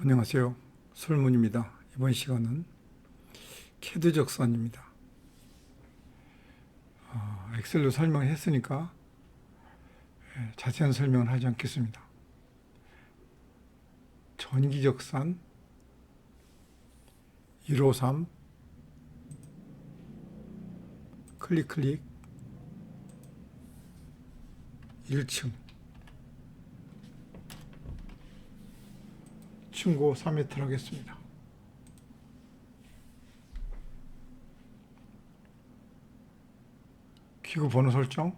안녕하세요. 설문입니다. 이번 시간은 캐드 적선입니다. 아, 엑셀로 설명했으니까 예, 자세한 설명은 하지 않겠습니다. 전기 적산 153 클릭 클릭 1층 충고 3m 하겠습니다. 기구 번호 설정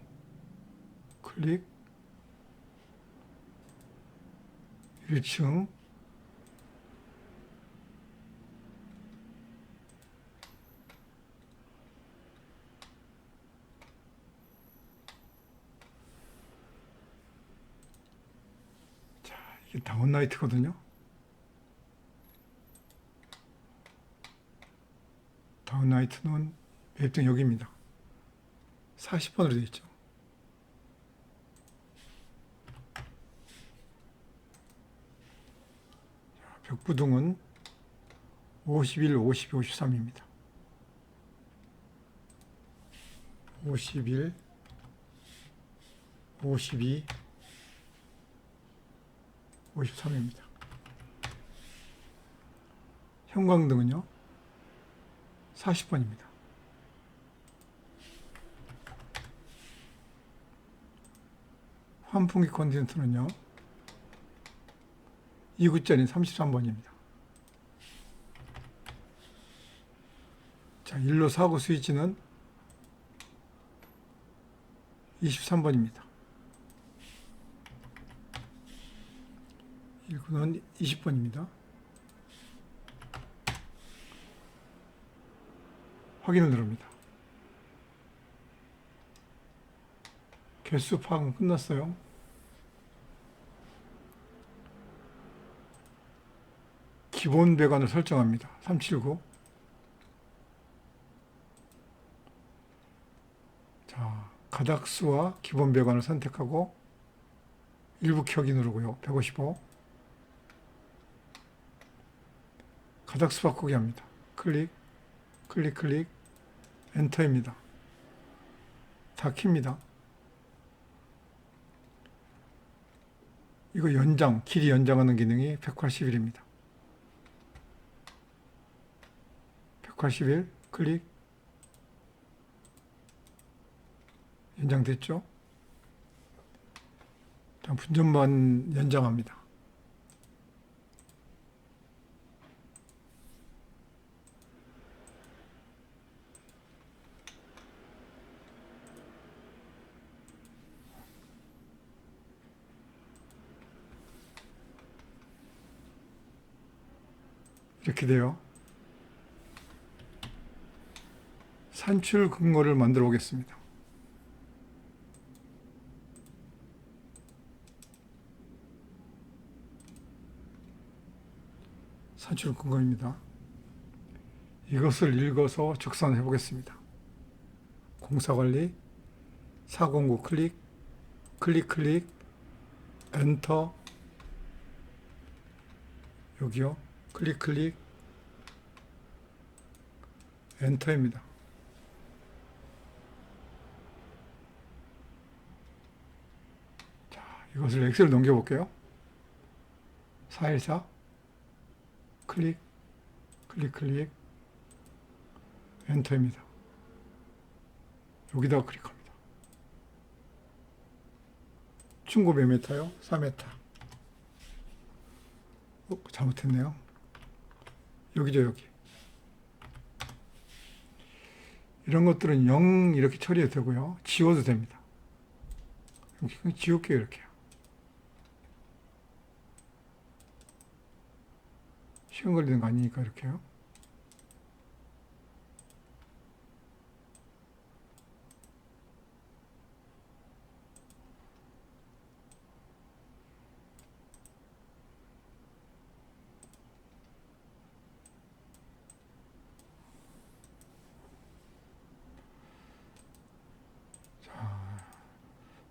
클릭 1층 자, 이게 다운라이트거든요. 다운라이트는 매입등 여기입니다. 40번으로 되어 있죠. 자, 벽부등은 51, 52, 53입니다. 51, 52, 53입니다. 형광등은요? 40번입니다. 환풍기 컨센트는요. 2구짜리 33번입니다. 자, 일로 사고 스위치는 23번입니다. 1구는 20번입니다. 확인을 누릅니다. 개수 파악은 끝났어요. 기본 배관을 설정합니다. 379. 자, 가닥수와 기본 배관을 선택하고 일부 켜기 누르고요. 155. 가닥수 바꾸기 합니다. 클릭, 클릭, 클릭, 엔터입니다. 다 킵니다. 이거 연장, 길이 연장하는 기능이 181입니다. 181 클릭 연장됐죠? 자, 분전만 연장합니다. 이렇게 돼요. 산출 근거를 만들어 보겠습니다. 산출 근거입니다. 이것을 읽어서 적산해 보겠습니다. 공사관리 409 클릭 클릭 클릭 엔터 여기요 클릭 클릭 엔터입니다. 자, 이것을 엑셀로 넘겨 볼게요. 414 클릭 클릭 클릭 엔터입니다. 여기다가 클릭합니다. 충고 몇 메타요? 4m. 어, 잘못했네요. 여기죠, 여기. 이런 것들은 0 이렇게 처리해도 되고요. 지워도 됩니다. 지울게요, 이렇게요. 시간 걸리는 거 아니니까 이렇게요.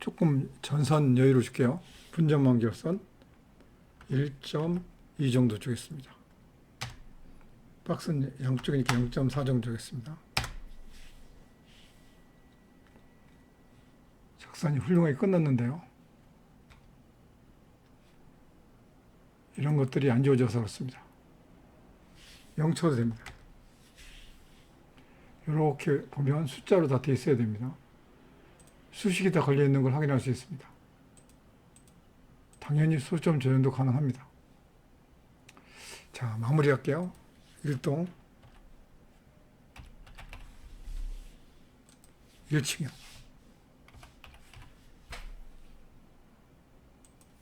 조금 전선 여유를 줄게요. 분전만 기선 1.1이 정도 주겠습니다. 박스는 양쪽이니까 0.4 정도 주겠습니다. 작산이 훌륭하게 끝났는데요. 이런 것들이 안 지워져서 그렇습니다. 0 쳐도 됩니다. 이렇게 보면 숫자로 다 돼 있어야 됩니다. 수식이 다 걸려 있는 걸 확인할 수 있습니다. 당연히 소점 조정도 가능합니다. 자, 마무리할게요. 1동 1층이요.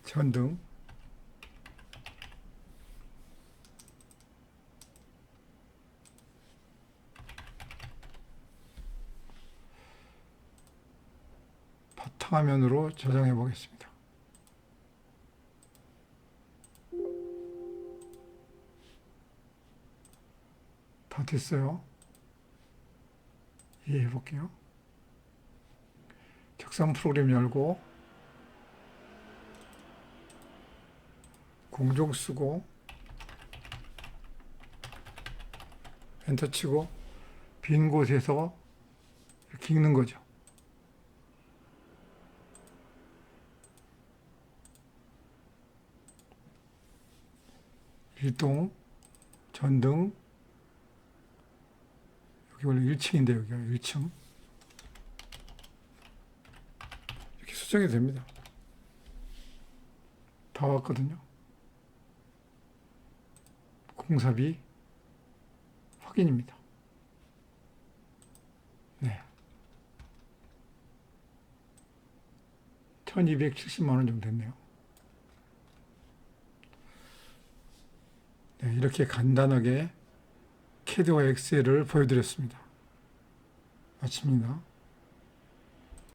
전등 바탕화면으로 저장해 보겠습니다. 다 됐어요. 이해해 볼게요. 적상 프로그램 열고 공종 쓰고 엔터 치고 빈 곳에서 이렇게 읽는 거죠. 일동, 전등, 여기 원래 1층인데 여기가 1층. 이렇게 수정이 됩니다. 다 왔거든요. 공사비 확인입니다. 네. 1270만 원 정도 됐네요. 네, 이렇게 간단하게 캐드와 엑셀을 보여드렸습니다. 마칩니다.